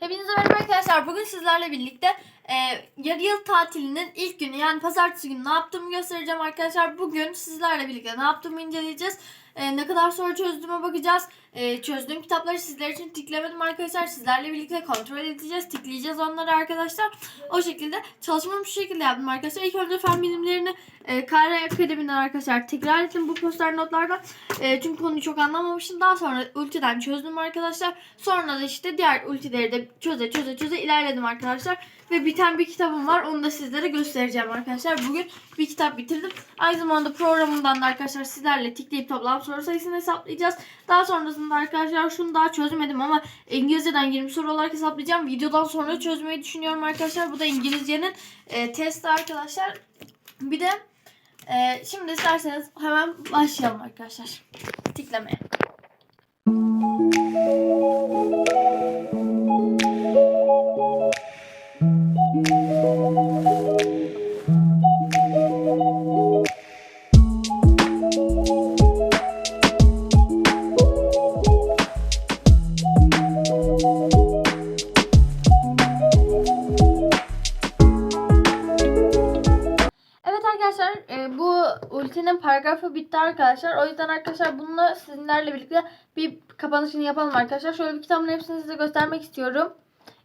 Hepinize merhaba arkadaşlar. Bugün sizlerle birlikte e, yarı yıl tatilinin ilk günü yani pazartesi günü ne yaptığımı göstereceğim arkadaşlar. Bugün sizlerle birlikte ne yaptığımı inceleyeceğiz. E, ne kadar soru çözdüğüme bakacağız. E, çözdüğüm kitapları sizler için tiklemedim arkadaşlar. Sizlerle birlikte kontrol edeceğiz. Tikleyeceğiz onları arkadaşlar. O şekilde çalışmamı şu şekilde yaptım arkadaşlar. İlk önce fen bilimlerini e, Kare Akademi'den arkadaşlar tekrar ettim bu poster notlardan. E, çünkü konuyu çok anlamamıştım. Daha sonra ultiden çözdüm arkadaşlar. Sonra da işte diğer ultileri de çöze çöze çöze ilerledim arkadaşlar. Ve biten bir kitabım var. Onu da sizlere göstereceğim arkadaşlar. Bugün bir kitap bitirdim. Aynı zamanda programından da arkadaşlar sizlerle tikleyip toplam soru sayısını hesaplayacağız. Daha sonrasında arkadaşlar şunu daha çözmedim ama İngilizceden 20 soru olarak hesaplayacağım. Videodan sonra çözmeyi düşünüyorum arkadaşlar. Bu da İngilizcenin e, testi arkadaşlar. Bir de e, şimdi isterseniz hemen başlayalım arkadaşlar. Tiklemeye. E, bu ultinin paragrafı bitti arkadaşlar. O yüzden arkadaşlar bununla sizinlerle birlikte bir kapanışını yapalım arkadaşlar. Şöyle bir kitabın hepsini size göstermek istiyorum.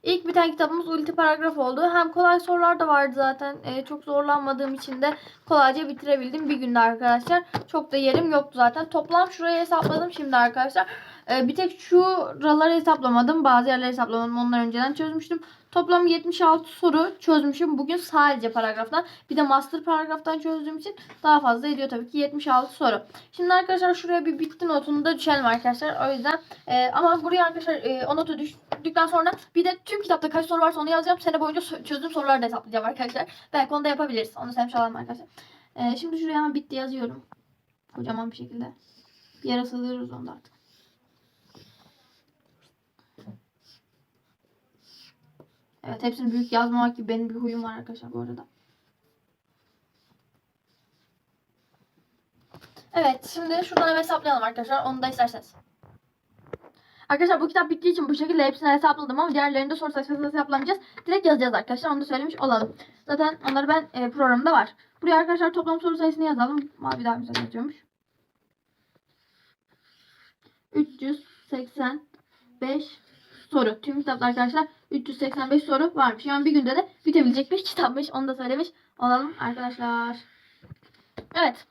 İlk biten kitabımız ulti paragraf oldu. Hem kolay sorular da vardı zaten. E, çok zorlanmadığım için de kolayca bitirebildim bir günde arkadaşlar. Çok da yerim yoktu zaten. Toplam şurayı hesapladım şimdi arkadaşlar. E, bir tek şuraları hesaplamadım. Bazı yerleri hesaplamadım. Onları önceden çözmüştüm. Toplam 76 soru çözmüşüm. Bugün sadece paragraftan. Bir de master paragraftan çözdüğüm için daha fazla ediyor tabii ki 76 soru. Şimdi arkadaşlar şuraya bir bitti notunu da düşelim arkadaşlar. O yüzden e, ama buraya arkadaşlar e, o notu düştükten sonra bir de tüm kitapta kaç soru varsa onu yazacağım. Sene boyunca çözdüğüm soruları da hesaplayacağım arkadaşlar. Belki onu da yapabiliriz. Onu sevmiş olalım arkadaşlar. E, şimdi şuraya hemen bitti yazıyorum. Kocaman bir şekilde. Bir yere sığdırırız onu artık. Evet hepsini büyük yazmamak gibi benim bir huyum var arkadaşlar bu arada. Evet şimdi şuradan hesaplayalım arkadaşlar. Onu da isterseniz. Arkadaşlar bu kitap bittiği için bu şekilde hepsini hesapladım ama diğerlerinde soru sayısını hesaplamayacağız. Direkt yazacağız arkadaşlar. Onu da söylemiş olalım. Zaten onları ben e, programda var. Buraya arkadaşlar toplam soru sayısını yazalım. Mavi daha güzel yazıyormuş. 385 soru. Tüm kitapta arkadaşlar 385 soru varmış. Yani bir günde de bitebilecek bir kitapmış. Onu da söylemiş olalım arkadaşlar. Evet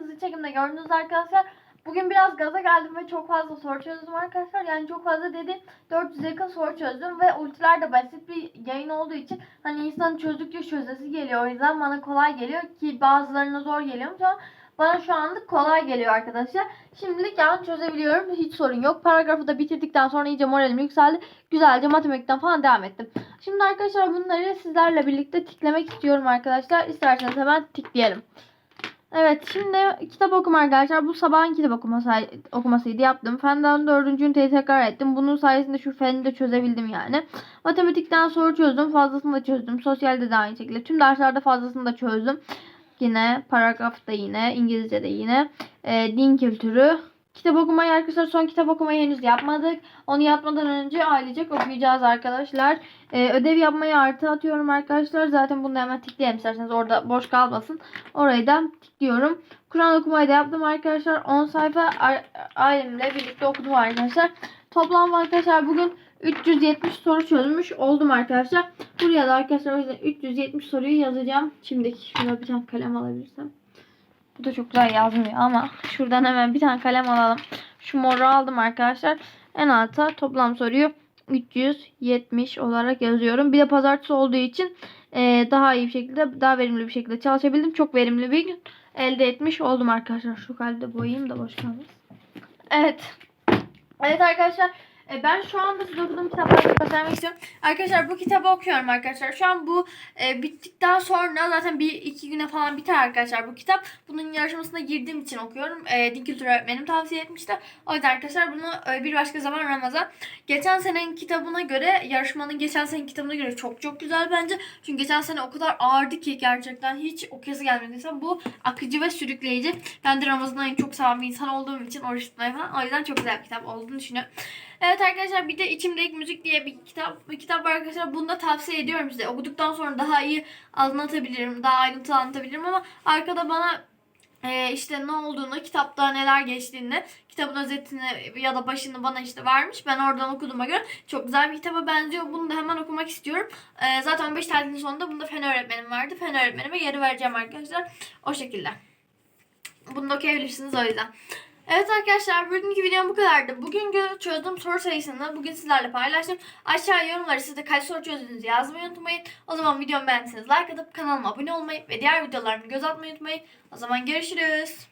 hızlı çekimde gördünüz arkadaşlar. Bugün biraz gaza geldim ve çok fazla soru çözdüm arkadaşlar. Yani çok fazla dediğim 400 yakın soru çözdüm ve ultiler de basit bir yayın olduğu için hani insan çözdükçe çözesi geliyor. O yüzden bana kolay geliyor ki bazılarına zor geliyormuş ama bana şu anlık kolay geliyor arkadaşlar. Şimdilik yani çözebiliyorum. Hiç sorun yok. Paragrafı da bitirdikten sonra iyice moralim yükseldi. Güzelce matematikten falan devam ettim. Şimdi arkadaşlar bunları sizlerle birlikte tiklemek istiyorum arkadaşlar. İsterseniz hemen tikleyelim. Evet şimdi kitap okuma arkadaşlar. Bu sabahın kitap okuması, okumasıydı yaptım. Fenden dördüncü üniteyi tekrar ettim. Bunun sayesinde şu feni de çözebildim yani. Matematikten soru çözdüm. Fazlasını da çözdüm. Sosyalde de aynı şekilde. Tüm derslerde fazlasını da çözdüm. yine, paragraf da yine, İngilizce de yine, e, din kültürü. Kitap okumayı arkadaşlar son kitap okumayı henüz yapmadık. Onu yapmadan önce ailecek okuyacağız arkadaşlar. E, ödev yapmayı artı atıyorum arkadaşlar. Zaten bunu hemen tıklayalım isterseniz orada boş kalmasın. Orayı da tıklıyorum. Kur'an okumayı da yaptım arkadaşlar. 10 sayfa ailemle birlikte okudum arkadaşlar. Toplam arkadaşlar bugün 370 soru çözmüş oldum arkadaşlar. Buraya da arkadaşlar o yüzden 370 soruyu yazacağım. Şimdi şurada bir tane kalem alabilirsem. Bu da çok güzel yazmıyor ama şuradan hemen bir tane kalem alalım. Şu moru aldım arkadaşlar. En alta toplam soruyu 370 olarak yazıyorum. Bir de pazartesi olduğu için e, daha iyi bir şekilde, daha verimli bir şekilde çalışabildim. Çok verimli bir gün elde etmiş oldum arkadaşlar. Şu kalbi boyayayım da boş kalmasın. Evet. Evet arkadaşlar e, ben şu anda size okuduğum kitapları göstermek istiyorum. Arkadaşlar bu kitabı okuyorum arkadaşlar. Şu an bu e, bittikten sonra zaten bir iki güne falan biter arkadaşlar bu kitap. Bunun yarışmasına girdiğim için okuyorum. E, din kültürü öğretmenim tavsiye etmişti. O yüzden arkadaşlar bunu e, bir başka zaman Ramazan. Geçen senenin kitabına göre yarışmanın geçen senenin kitabına göre çok çok güzel bence. Çünkü geçen sene o kadar ağırdı ki gerçekten hiç okuyası gelmediyse bu akıcı ve sürükleyici. Ben de Ramazan ayını çok seven bir insan olduğum için oruç tutmayı falan. O yüzden çok güzel bir kitap olduğunu düşünüyorum. Evet arkadaşlar bir de İçimde İlk Müzik diye bir kitap bir kitap arkadaşlar. Bunu da tavsiye ediyorum size. Okuduktan sonra daha iyi anlatabilirim. Daha ayrıntılı anlatabilirim ama arkada bana e, işte ne olduğunu, kitapta neler geçtiğini, kitabın özetini ya da başını bana işte vermiş. Ben oradan okuduğuma göre çok güzel bir kitaba benziyor. Bunu da hemen okumak istiyorum. E, zaten 15 tatilin sonunda bunda fen öğretmenim vardı. Fen öğretmenime geri vereceğim arkadaşlar. O şekilde. Bunu da okuyabilirsiniz o yüzden. Evet arkadaşlar bugünkü videom bu kadardı. Bugün çözdüğüm soru sayısını bugün sizlerle paylaştım. Aşağı yorumlara siz de kaç soru çözdüğünüzü yazmayı unutmayın. O zaman videomu beğendiyseniz like atıp kanalıma abone olmayı ve diğer videolarımı göz atmayı unutmayın. O zaman görüşürüz.